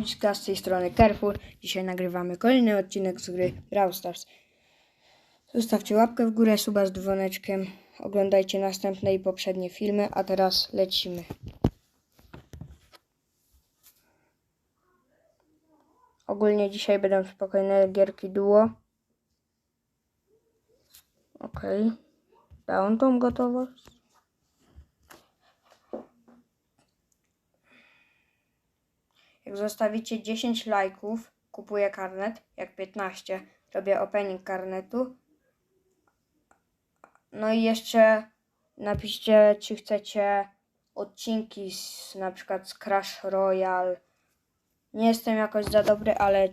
Ludzka z tej strony Carrefour. Dzisiaj nagrywamy kolejny odcinek z gry Brawl Stars. Zostawcie łapkę w górę, suba z dzwoneczkiem. Oglądajcie następne i poprzednie filmy, a teraz lecimy. Ogólnie dzisiaj będą spokojne gierki duo. Okej. Okay. Dałem tą gotowość. Jak zostawicie 10 lajków, kupuję karnet. Jak 15, robię opening karnetu. No i jeszcze napiszcie, czy chcecie odcinki z na przykład z Crash Royale. Nie jestem jakoś za dobry, ale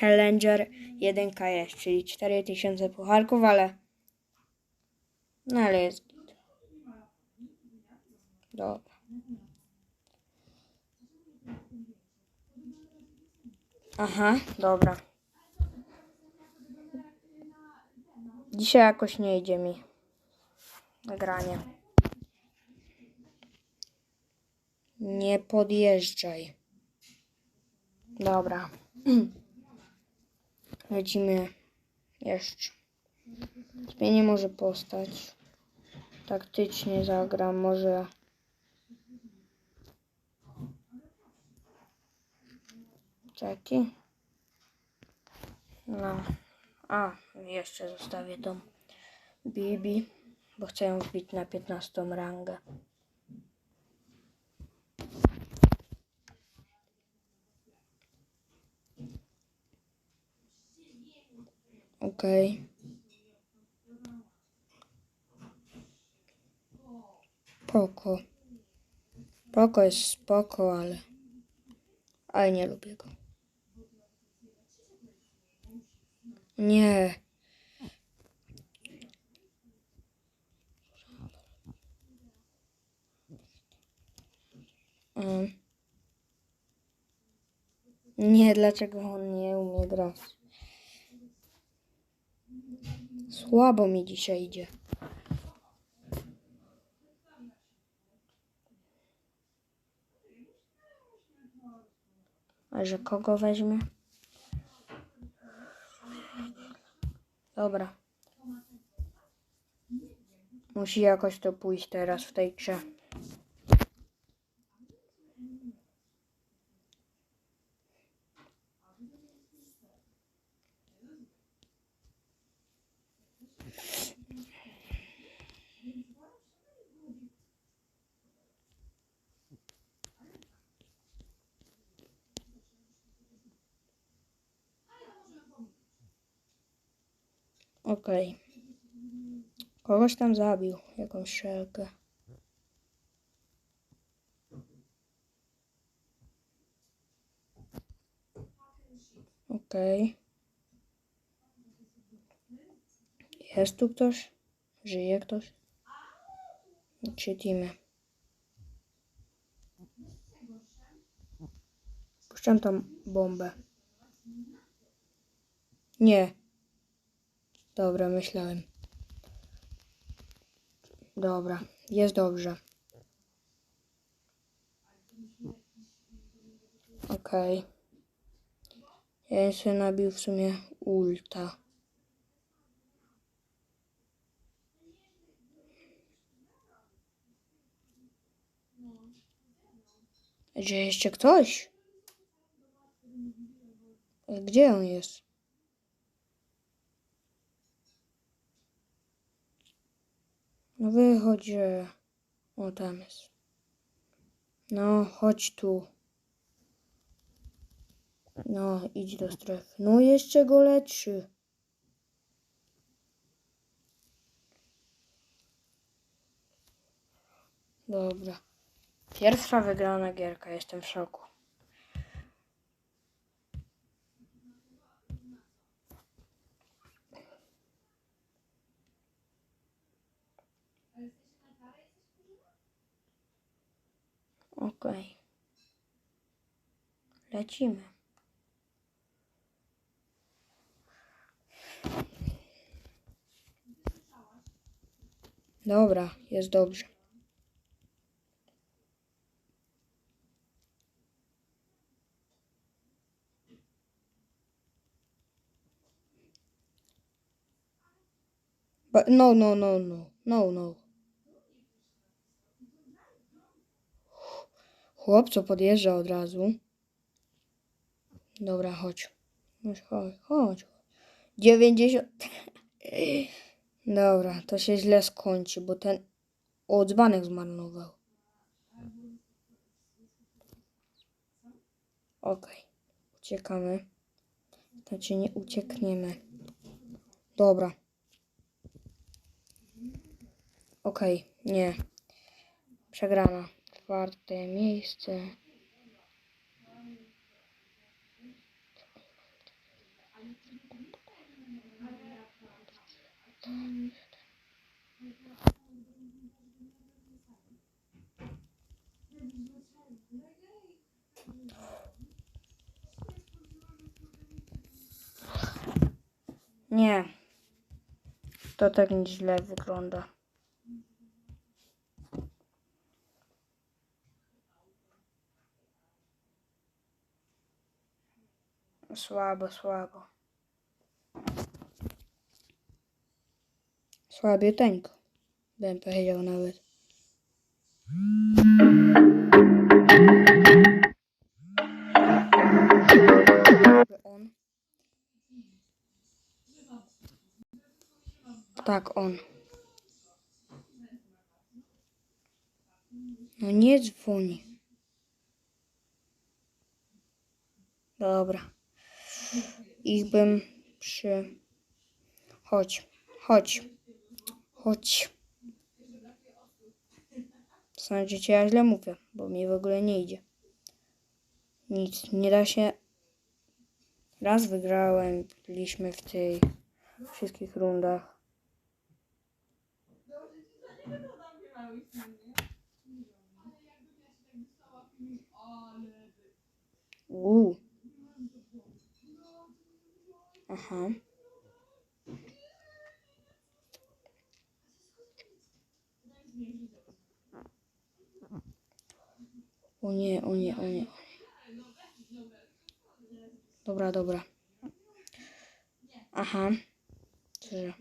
Challenger 1K jest, czyli 4000 pucharków, ale no ale jest. Dobra. Aha, dobra. Dzisiaj jakoś nie idzie mi nagranie. Nie podjeżdżaj. Dobra. Lecimy jeszcze. Zmienię może postać. Taktycznie zagram, może... Czeki. No. A, jeszcze zostawię tą Bibi, bo chcę ją wbić na 15 rangę. Okej. Poko. Poko jest spoko, ale... Ale nie lubię go. Nie. Mm. Nie, dlaczego on nie umie grać? Słabo mi dzisiaj idzie. A że kogo weźmie? Dobra. Musi jakoś to pójść teraz w tej grze. Okej. Kogoś tam zabił, jakąś szelkę. Okej. Jest tu ktoś? Żyje ktoś? Cheatimy. Puszczam tam bombę. Nie. Dobra, myślałem. Dobra, jest dobrze. Okej. Ja bym sobie nabił w sumie ulta. Gdzie jeszcze ktoś? Gdzie on jest? No wychodź. O, tam jest. No, chodź tu. No, idź do strefy. No, jeszcze go leczy. Dobra. Pierwsza wygrana gierka, jestem w szoku. Okej. Okay. Lecimy. Dobra, jest dobrze. But no, no, no, no, no, no. Chłopco podjeżdża od razu. Dobra, chodź. Chodź, chodź, chodź. 90. Dobra, to się źle skończy, bo ten o, dzbanek zmarnował. Okej, uciekamy. Znaczy nie uciekniemy. Dobra. Okej, nie. Przegrana. Czwarte miejsce. Nie. To tak źle wygląda. Słabo, słabo. Słabiuteńko. Bym powiedział nawet. On. Tak, on. No nie dzwoni. Dobra. Ich bym przy... Chodź, chodź, chodź. Sądzicie, ja źle mówię, bo mi w ogóle nie idzie. Nic, nie da się... Raz wygrałem, byliśmy w tych wszystkich rundach. Aha. O nie, o nie, o nie. Dobra, dobra. Aha. Dobrze.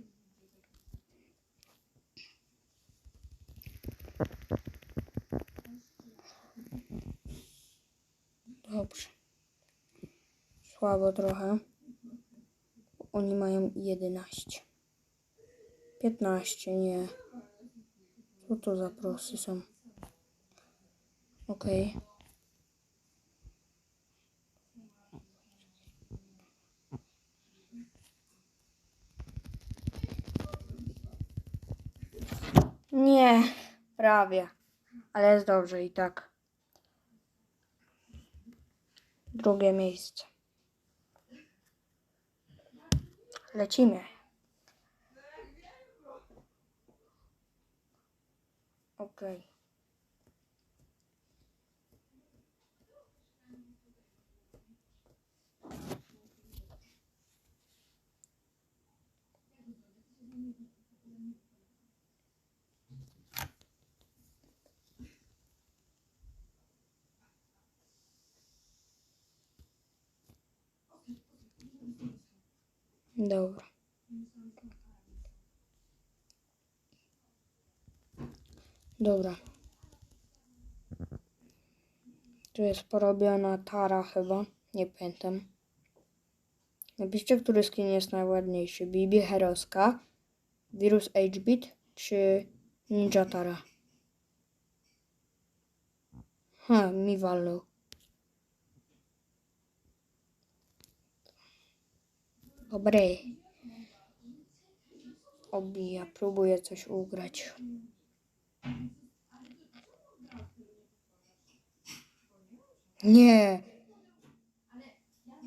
Dobrze. Słabo trochę. Oni mają 11. 15, nie. Co to za prosy są? Okej. Nie, prawie. Ale jest dobrze i tak. Drugie miejsce. Lecimy. Okej. Dobra. Dobra. Tu jest porobiona tara chyba. Nie pamiętam. Napiszcie, który skin jest najładniejszy. Bibi Heroska, Virus H-Bit czy Ninja Tara. Ha, mi walnął. Dobry. Obija, próbuję coś ugrać. Nie.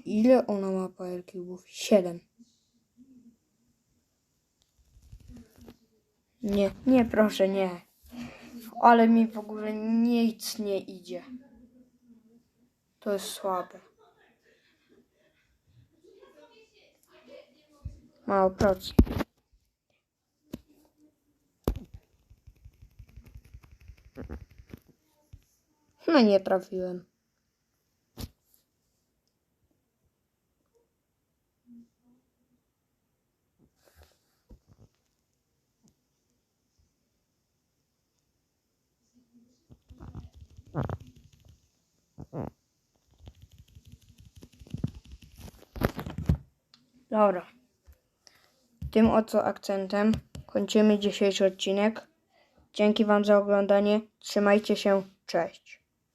Ile ona ma power cubów? Siedem. Nie, nie, proszę, nie. Ale mi w ogóle nic nie idzie. To jest słabe. Małproc. No nie trafiłem. Dobra. Tym oto akcentem kończymy dzisiejszy odcinek. Dzięki Wam za oglądanie. Trzymajcie się. Cześć.